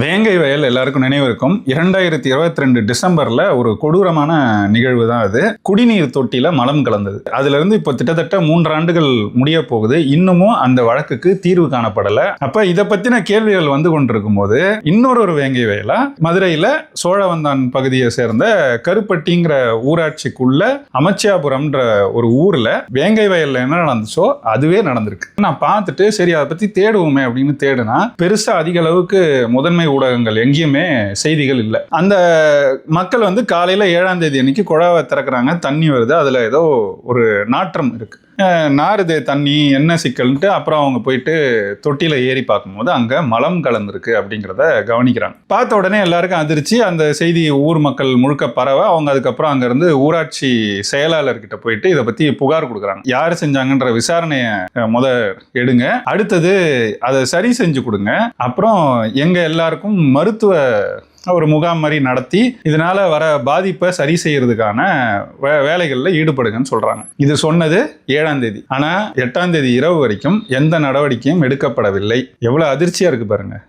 வேங்கை வயல் எல்லாருக்கும் நினைவு இருக்கும். இரண்டாயிரத்தி இருபத்தி ரெண்டு டிசம்பர்ல ஒரு கொடூரமான நிகழ்வு தான் அது. குடிநீர் தொட்டியில மலம் கலந்தது. அதுல இருந்து இப்போ கிட்டத்தட்ட மூன்று ஆண்டுகள் முடிய போகுது. இன்னமும் அந்த வழக்குக்கு தீர்வு காணப்படல. அப்ப இதை பத்தின கேள்விகள் வந்து கொண்டிருக்கும் போது இன்னொரு ஒரு வேங்கை வயலா? மதுரையில சோழவந்தான் பகுதியை சேர்ந்த கருப்பட்டிங்கிற ஊராட்சிக்குள்ள அமைச்சியாபுரம்ன்ற ஒரு ஊர்ல வேங்கை வயல்ல என்ன நடந்துச்சோ அதுவே நடந்திருக்கு. நான் பார்த்துட்டு சரி அதை பத்தி தேடுவோமே அப்படின்னு தேடுனா பெருசா அதிக அளவுக்கு முதன்மை ஊடகங்கள் எங்கேயுமே செய்திகள் இல்லை. அந்த மக்கள் வந்து காலையில் ஏழாம் தேதி அன்னைக்கு குழாவை திறக்கிறாங்க தண்ணி வருது அதில் ஏதோ ஒரு நாற்றம் இருக்குது நாறுது தண்ணி என்ன சிக்கல்ன்ட்டு அப்புறம் அவங்க போயிட்டு தொட்டியில் ஏறி பார்க்கும்போது அங்கே மலம் கலந்துருக்கு அப்படிங்கிறத கவனிக்கிறாங்க. பார்த்த உடனே எல்லாருக்கும் அதிர்ச்சி. அந்த செய்தி ஊர் மக்கள் முழுக்க பரவ அவங்க அதுக்கப்புறம் அங்கேருந்து ஊராட்சி செயலாளர்கிட்ட போயிட்டு இதை பற்றி புகார் கொடுக்குறாங்க. யார் செஞ்சாங்கன்ற விசாரணையை முத எடுங்க. அடுத்தது அதை சரி செஞ்சு கொடுங்க. அப்புறம் எங்கள் எல்லாருக்கும் மருத்துவ ஒரு முகாம் மாதிரி நடத்தி இதனால வர பாதிப்பை சரி செய்யறதுக்கான வே- வேலைகளில் ஈடுபடுங்கன்னு சொல்றாங்க. இது சொன்னது ஏழாம் தேதி. ஆனா எட்டாம் தேதி இரவு வரைக்கும் எந்த நடவடிக்கையும் எடுக்கப்படவில்லை. எவ்வளவு அதிர்ச்சியா இருக்கு பாருங்க.